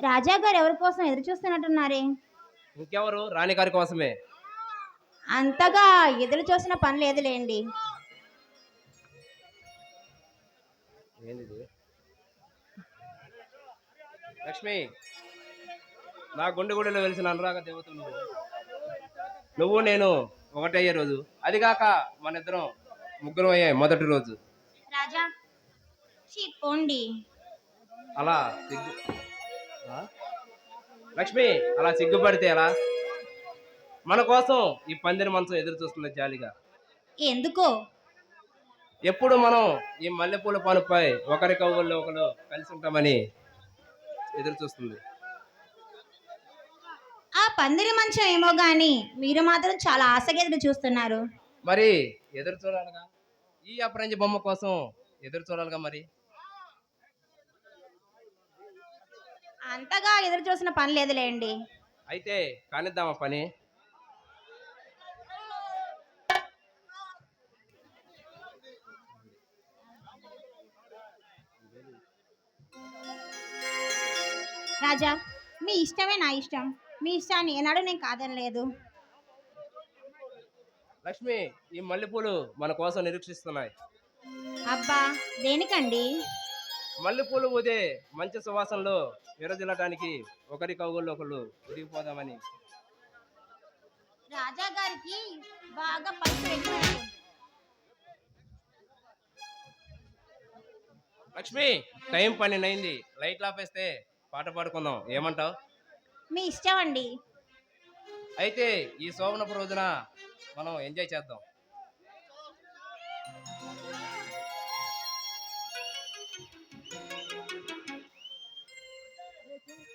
రాజా గారు ఎవరి కోసం ఎదురు చూస్తున్నట్టున్నారే? ఇంకెవరు? రాణి గారి కోసమే. అంతగా ఎదురు చూసిన పని లేదులేండి. లక్ష్మి నా గుండె గుడిలో వెలిసిన అనురాగ దేవత నువ్వు. నువ్వు నేను ఒకటయ్యే రోజు. అది కాక మన ఇద్దరం ముగ్గురం అయ్యే మొదటి రోజు. రాజా చీ పోండి. అలా సిగ్గు? లక్ష్మి అలా సిగ్గుపడితే ఎలా? మన కోసం ఈ పందిరి మంచం ఎదురు చూస్తుంది జాలిగా. ఎందుకో? ఎప్పుడు మనం ఈ మల్లెపూల పనుపై ఒకరి కవ్వుల్లో ఒకరు కలిసి ఉంటామని ఎదురు చూస్తుంది. ఆ పందిరి మంచం ఏమో గాని మీరు మాత్రం చాలా ఆశగా ఎదురు చూస్తున్నారు. మరి ఎదురు చూడాలిగా? ఈ అపరంజి బొమ్మ కోసం ఎదురు చూడాలిగా మరి? అంతగా ఎదురు చూసిన పని లేదులేండి. అయితే కానిద్దామా పని? రాజా మీ ఇష్టమే నా ఇష్టం. మీ ఇష్టాన్ని ఏనాడు నేను కాదనలేదు లక్ష్మి ఈ మల్లెపూలు మన కోసం నిరీక్షిస్తున్నాయి. అబ్బా దేనికండి? మల్లెపూలు ఊదే మంచి సువాసనలో విరజిల్లటానికి ఒకరి కవుల్లో ఒకళ్ళు విరిగిపోదామని రాజా గారికి బాగా లక్ష్మి టైం పన్నెండు అయింది లైట్లు ఆపేస్తే పాట పాడుకుందాం. ఏమంటావు? మీ ఇష్టం అండి. అయితే ఈ శోభనపు రోజున మనం ఎంజాయ్ చేద్దాం.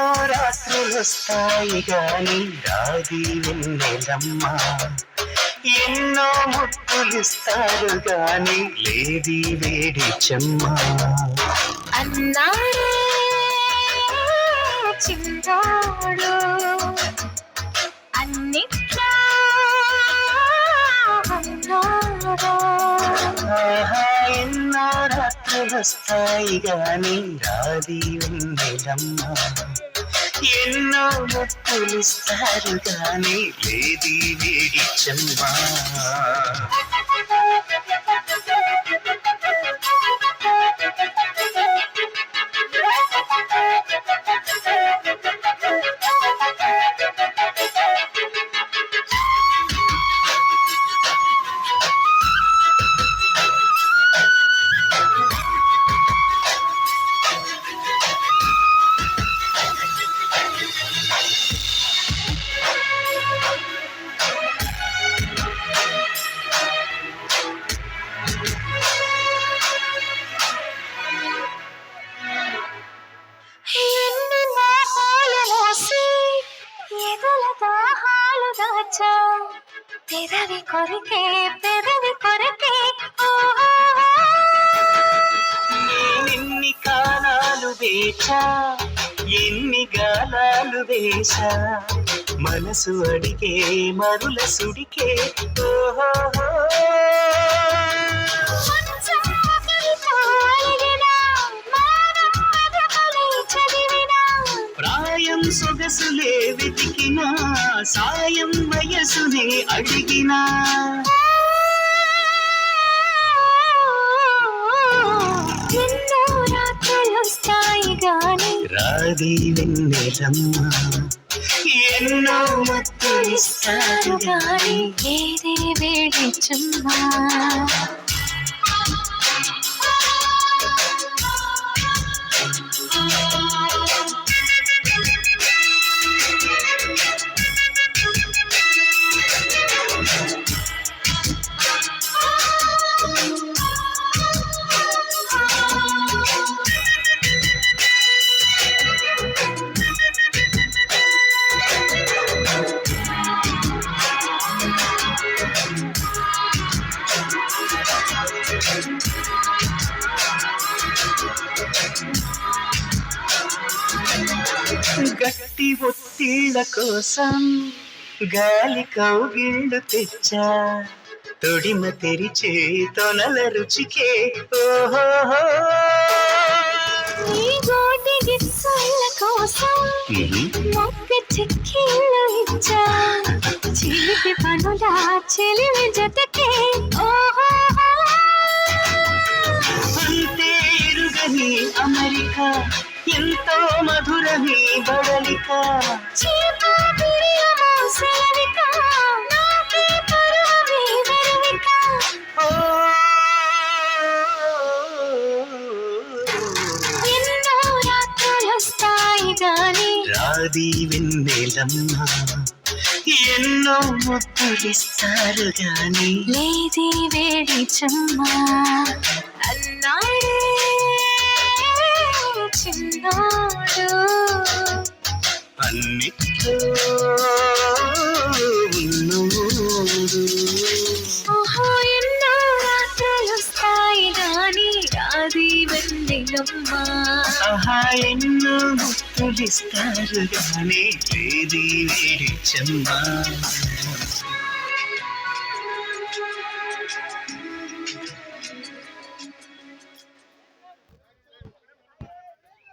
ఎన్నో రాత్రులొస్తాయి గాని రాది వెన్నెలమ్మ ఎన్నో ముట్టులిస్తారు గాని లేది వేడి చెమ్మ. అన్నాడే చిన్నాడు అన్నిట్లో ఎన్నో రాత్రులొస్తాయి గాని రాది వెన్నెలమ్మ ఎన్నో ముట్టులిస్తారు గాని లేది వేడి చెమ్మ వచ్చా? దాచా పెదవి కొరికే పెదవి కొరికే. ఎన్ని కాలాలు వేచా? ఎన్ని గాలాలు వేశా మనసు అడిగే మరుల సుడికే. ఓహో వెతికినా సాయం వయసునే అడిగినా. ఎన్నో రాత్రులొస్తాయి గాని రాది వెన్నెలమ్మ ఎన్నో మత్తులిస్తారు గాని ఏది వేడి చుమ్మా. గట్టి ఒత్తిళ్ళ కోసం గాలి కౌగిళ్ళు తెచ్చా. తొడిమ తెరిచే తొనల రుచికే. ఓహో కోసం మొక్క చిక్కిళ్ళు ఇచ్చా. చిలిపి పనుల చెలిమి జతకే. ఓహో అంతే ఎరుగని అమెరిక ఎంతో బడలిక. ఎన్నో రాత్రులొస్తాయి గాని. రాది వెన్నెలమ్మ ఎన్నో ముద్దులిస్తారు గాని. లేది వేడి చెమ్మా. అన్నాడే చిన్నోడు అన్నిట్లో ఓహో ఎన్నో రాది వెన్నెలమ్మా. ఆహా గాని లేది వేడి చెమ్మ